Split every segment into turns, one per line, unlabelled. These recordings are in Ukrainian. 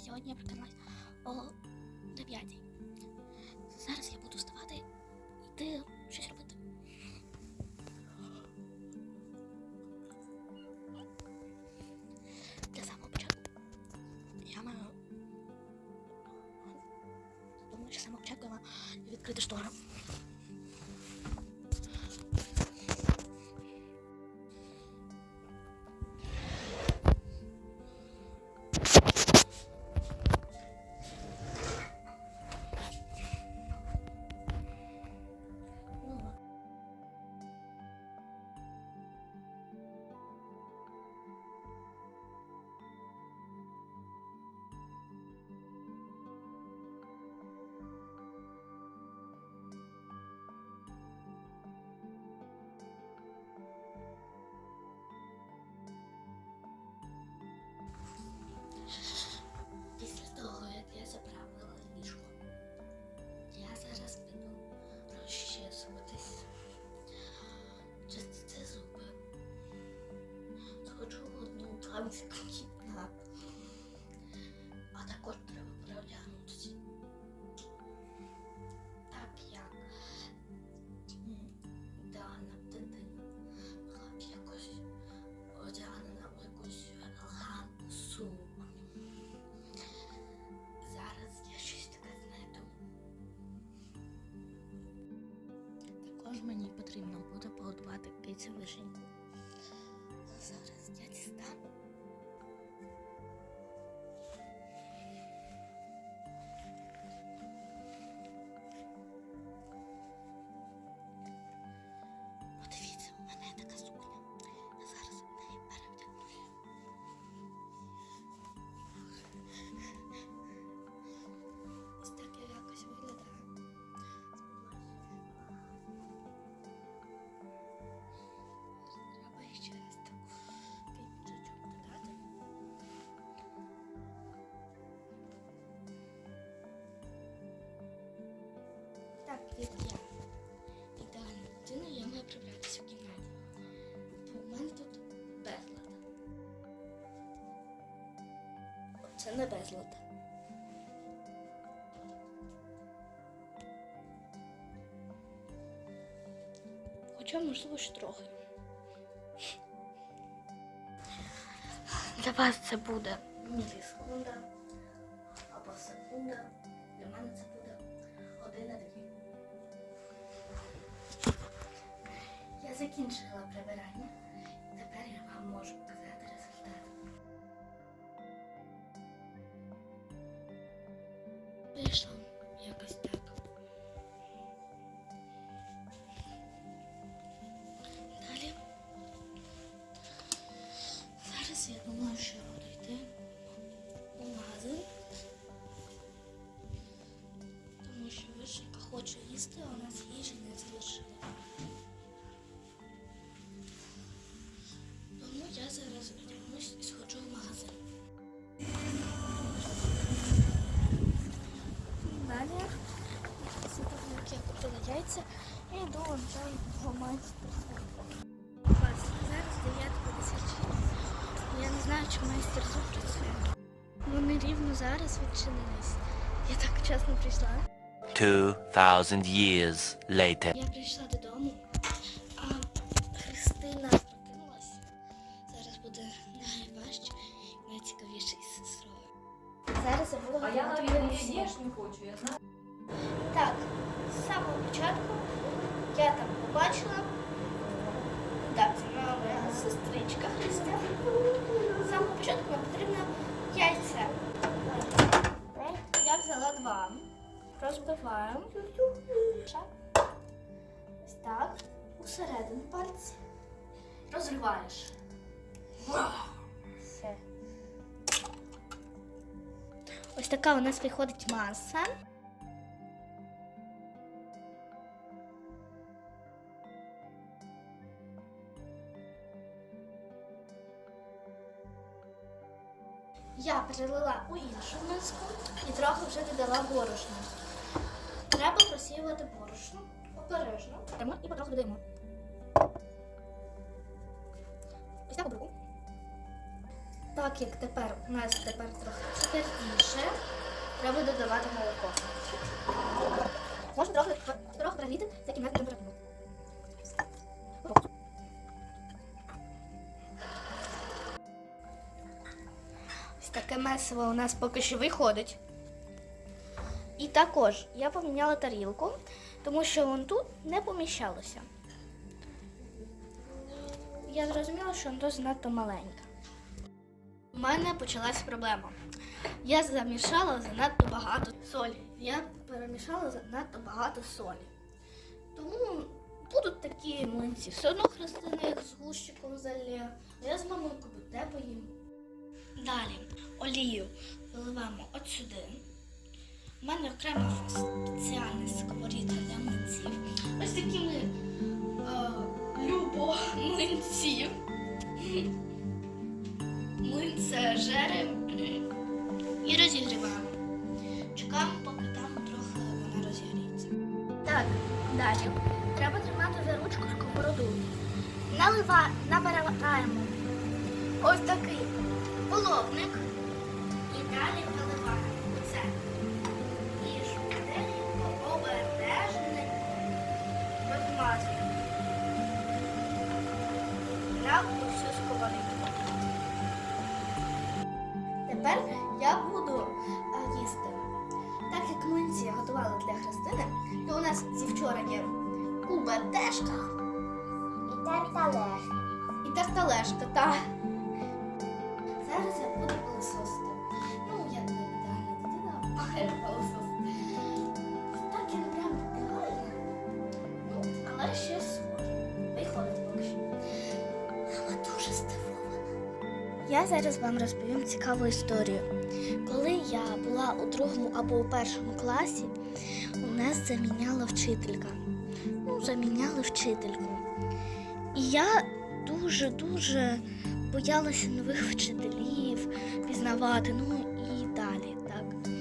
сьогодні я прокинулась о 9. Зараз я буду вставати і йти щось робити. Для самого початку я маю. Думаю, що самого початку я маю відкрити штору. Дамську кімнату. А також треба переодягнутися. Так як Дана дитина була б якось одягнена в якусь елегантну сумку. Зараз я щось таке знайду. Також мені потрібно буде поготувати кицю вишеньку. Зараз я дістану. Як я ідеальна дитина, я маю прибратися в кімнаті. Бо в мене тут безлад. Це не безлад. Хоча, можливо, ще трохи. Для вас це буде мілісекунда або секунда. Для мене це буде Закінчила прибирання. Тепер я вам можу купила яйця, я йду вон там в майстерство. Клас, зараз 9.56. Я не знаю, чи майстер зуб працює. Вони рівно зараз відчинились. Я так вчасно прийшла.
2,000 years later.
Я прийшла додому, а Христина прокинулась. Зараз буде найважче і найцікавіше із сестрою. Зараз я буду
А я навіть не їж не хочу, я знаю.
Так, я там побачила. Так, це моя сестричка Христя. Самого початку нам потрібно яйця. Я взяла два. Розбиваємо. Ось так. Усередину пальці. Розриваєш. Все. Ось така у нас виходить маса. У іншу миску і трохи вже додала борошна. Треба просіювати борошно обережно. Беремо і потроху додаємо. Ось так обруку. Так як тепер у нас тепер трохи твердіше, треба додавати молоко. Можна трохи, трохи таке у нас поки що виходить. І також я поміняла тарілку, тому що вон тут не поміщалося. Я зрозуміла, що воно занадто маленьке. У мене почалась проблема. Я замішала занадто багато солі. Я перемішала занадто багато солі. Тому будуть такі млинці. Все одно Христина їх з гущиком залє. Я з мамою те поїм. Далі олію виливаємо от сюди. У мене окрема спеціальна сковорідка для млинців. Ось такими е, любо млинців. Млинцежери і розігріваємо. Чекаємо, поки там трохи вона розігріється. Так, далі. Треба тримати за ручку сковороду. Налива, набираємо ось такий половник і далі виливаємо оце. І швиденько обережненько розмазуємо на усю сковорідку. Тепер я буду їсти. Так як млинці я готувала для Христини, то у нас зі вчора є кубатешка
І тарталешка.
і тарталешка, та. Я зараз вам розповім цікаву історію. Коли я була у другому або у першому класі, у нас заміняла вчителька. Ну, заміняли вчительку. І я дуже-дуже боялася нових вчителів, пізнавати, ну і далі. так.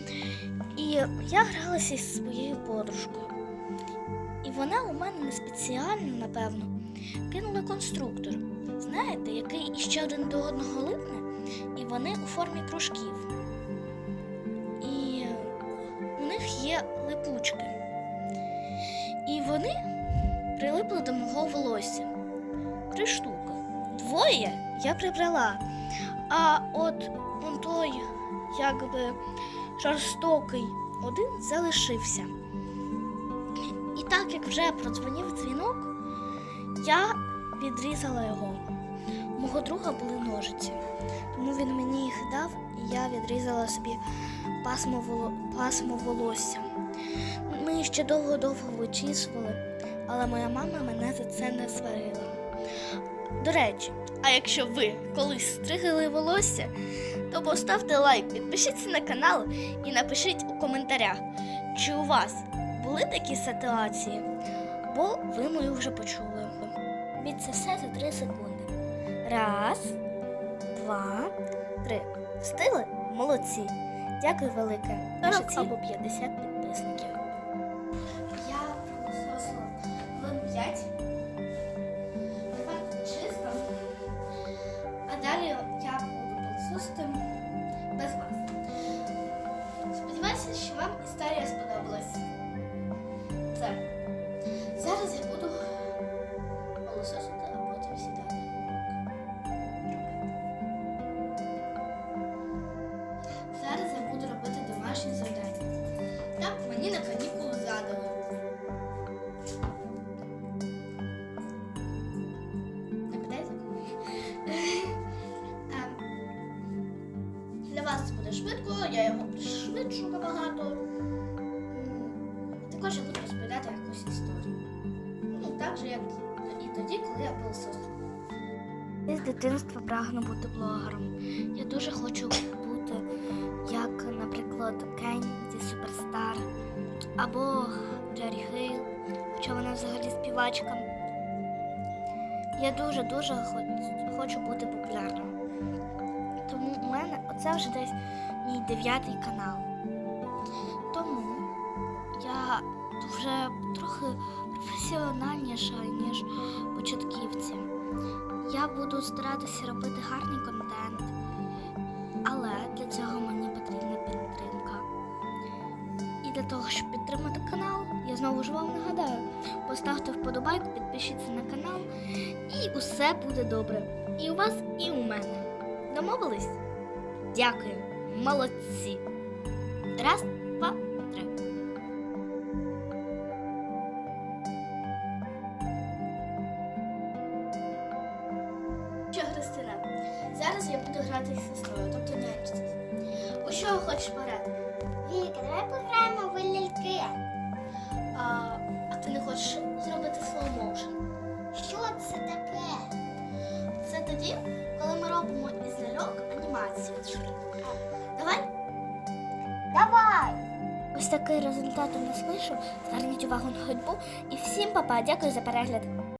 І я гралася зі своєю подружкою. І вона у мене не спеціально, напевно, кинула конструктор. Знаєте, який іще один до одного липне, і вони у формі кружків. І у них є липучки. І вони прилипли до мого волосся. Три штуки. Двоє я прибрала. А от он той, якби жорстокий, один залишився. І так як вже продзвонив дзвінок, я відрізала його. У мого друга були ножиці, тому він мені їх дав, і я відрізала собі пасмо, воло... пасмо волосся. Ми ще довго-довго вичісували, але моя мама мене за це не сварила. До речі, а якщо ви колись стригли волосся, то поставте лайк, підпишіться на канал і напишіть у коментарях, чи у вас були такі ситуації, бо ви мою вже почули. Від це все за 3 секунди. Раз, два, три. Встигли? Молодці. Дякую велике. 40 або 50 підписників. Швидко, я його пришвидшу набагато. Також я буду розповідати якусь історію. Ну, так же, як і тоді, коли я пилососила. Я з дитинства прагну бути блогером. Я дуже хочу бути як, наприклад, Кенді Суперстар або Джері Хейл, хоча вона взагалі співачка. Я дуже-дуже хочу бути популярною. Тому у мене оце вже десь мій дев'ятий канал. Тому я вже трохи професіональніша, ніж початківці. Я буду старатися робити гарний контент, але для цього мені потрібна підтримка. І для того, щоб підтримати канал, я знову ж вам нагадаю, поставте вподобайку, підпишіться на канал, і усе буде добре. І у вас, і у мене. Домовились? Дякую! Молодці. Раз, два, три. Що, Христина, зараз я буду грати з сестрою, тобто нянчитись. У що хочеш пограти?
Віка, давай пограємо в ляльки.
А, а ти не хочеш зробити motion?
Що це таке?
Це тоді, коли ми робимо із ляльок анімацію.
Давай.
Ось такий результат у нас вийшов. Зверніть увагу на ходьбу. І всім папа, дякую за перегляд.